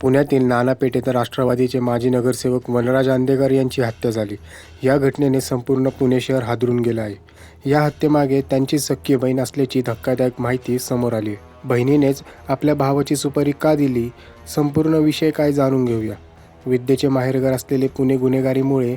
पुण्यातील नानापेठ येथे राष्ट्रवादीचे माजी नगरसेवक वनराज आंदेकर यांची हत्या झाली. या घटनेने संपूर्ण पुणे शहर हादरून गेलं आहे. या हत्येमागे त्यांची सख्खी बहीण असल्याची धक्कादायक माहिती समोर आली बहिणीनेच आपल्या भावाची सुपारी का दिली? संपूर्ण विषय काय जाणून घेऊया. विद्येचे माहेरघर असलेले पुणे गुन्हेगारीमुळे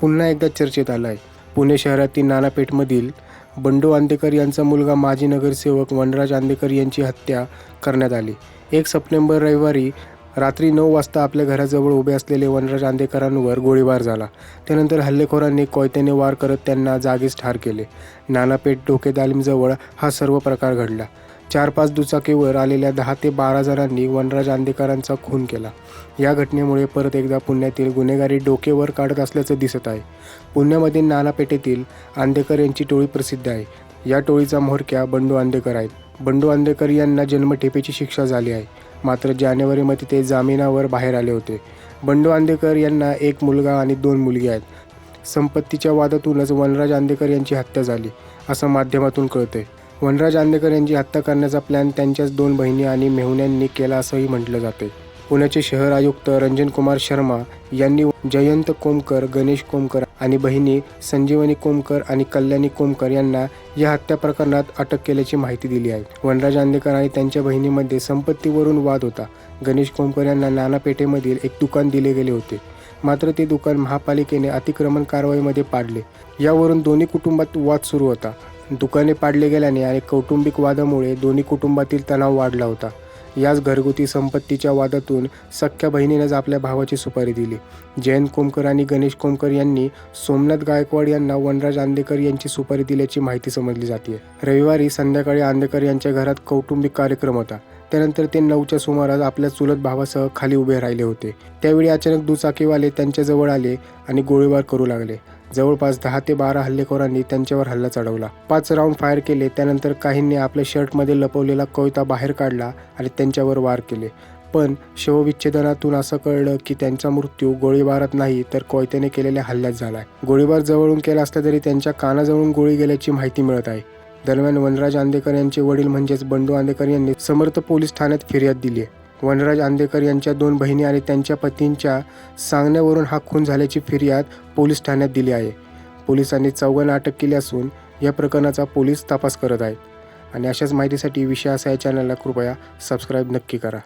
पुन्हा एकदा चर्चेत आलं आहे पुणे शहरातील नानापेठमधील बंडू आंदेकर यांचा मुलगा माजी नगरसेवक वनराज आंदेकर यांची हत्या करण्यात आली. एक सप्टेंबर रविवारी रात्री नऊ वाजता आपल्या घराजवळ उभे असलेले वनराज आंदेकरांवर गोळीबार झाला. त्यानंतर हल्लेखोरांनी कोयत्याने वार करत त्यांना जागीच ठार केले. नानापेठ डोके दालिमजवळ हा सर्व प्रकार घडला. चार पाच दुचाकीवर आलेल्या दहा ते बारा जणांनी वनराज आंदेकरांचा खून केला. या घटनेमुळे परत एकदा पुण्यातील गुन्हेगारी डोकेवर काढत असल्याचं दिसत आहे. पुण्यामध्ये नानापेठेतील आंदेकर यांची टोळी प्रसिद्ध आहे. या टोळीचा म्होरक्या बंडू आंदेकर आहेत. बंडू आंदेकर यांना जन्मठेपेची शिक्षा झाली आहे. मात्र जानेवारीमध्ये ते जामिनावर बाहेर आले होते. बंडू आंदेकर यांना एक मुलगा आणि दोन मुलगी आहेत. संपत्तीच्या वादातूनच वनराज आंदेकर यांची हत्या झाली असं माध्यमातून कळते वनराज आंदेकर यांची हत्या करण्याचा प्लॅन त्यांच्याच दोन बहिणी आणि मेहुण्यांनी केला असंही म्हटलं जाते पुण्याचे शहर आयुक्त रंजन कुमार शर्मा यांनी जयंत कोमकर गणेश कोमकर आणि बहिणी संजीवनी कोमकर आणि कल्याणी कोमकर यांना या हत्या प्रकरणात अटक केल्याची माहिती दिली आहे. वनराज आंदेकर आणि त्यांच्या बहिणीमध्ये संपत्तीवरून वाद होता. गणेश कोमकर यांना नानापेठेमधील एक दुकान दिले गेले होते. मात्र ते दुकान महापालिकेने अतिक्रमण कारवाईमध्ये पाडले. यावरून दोन्ही कुटुंबात वाद सुरू होता. दुकाने पाडले गेल्याने आणि कौटुंबिक वादामुळे दोन्ही कुटुंबातील तणाव वाढला होता. याच घरगुती संपत्तीच्या वादातून सख्ख्या बहिणीनेच आपल्या भावाची सुपारी दिली. जयंत कोमकर आणि गणेश कोमकर यांनी सोमनाथ गायकवाड यांना वनराज आंदेकर यांची सुपारी दिल्याची माहिती समजली जाते रविवारी संध्याकाळी आंदेकर यांच्या घरात कौटुंबिक कार्यक्रम होता. त्यानंतर ते नऊच्या सुमारास आपल्या चुलत भावासह खाली उभे राहिले होते. त्यावेळी अचानक दुचाकीवाले त्यांच्याजवळ आले आणि गोळीबार करू लागले. जवळपास दहा ते बारा हल्लेखोरांनी त्यांच्यावर हल्ला चढवला. पाच राऊंड फायर केले त्यानंतर काहींनी आपल्या शर्टमध्ये लपवलेला कोयता बाहेर काढला आणि त्यांच्यावर वार केले. पण शवविच्छेदनातून असं कळलं की त्यांचा मृत्यू गोळीबारात नाही तर कोयत्याने केलेल्या हल्ल्यात झालाय. गोळीबार जवळून केला असला तरी त्यांच्या कानाजवळून गोळी गेल्याची माहिती मिळत आहे. दरम्यान वनराज आंदेकर यांचे वडील म्हणजेच बंडू आंदेकर यांनी समर्थ पोलीस ठाण्यात फिर्याद दिली आहे. वनराज आंदेकर यांच्या दोन बहिणी आणि त्यांच्या पतींच्या सांगण्यावरून हा खून झाल्याची फिर्याद पोलीस ठाण्यात दिली आहे. पोलिसांनी चौघांना अटक केली असून या प्रकरणाचा पोलीस तपास करत आहेत. आणि अशाच माहितीसाठी विषय असा या चॅनलला कृपया सबस्क्राईब नक्की करा.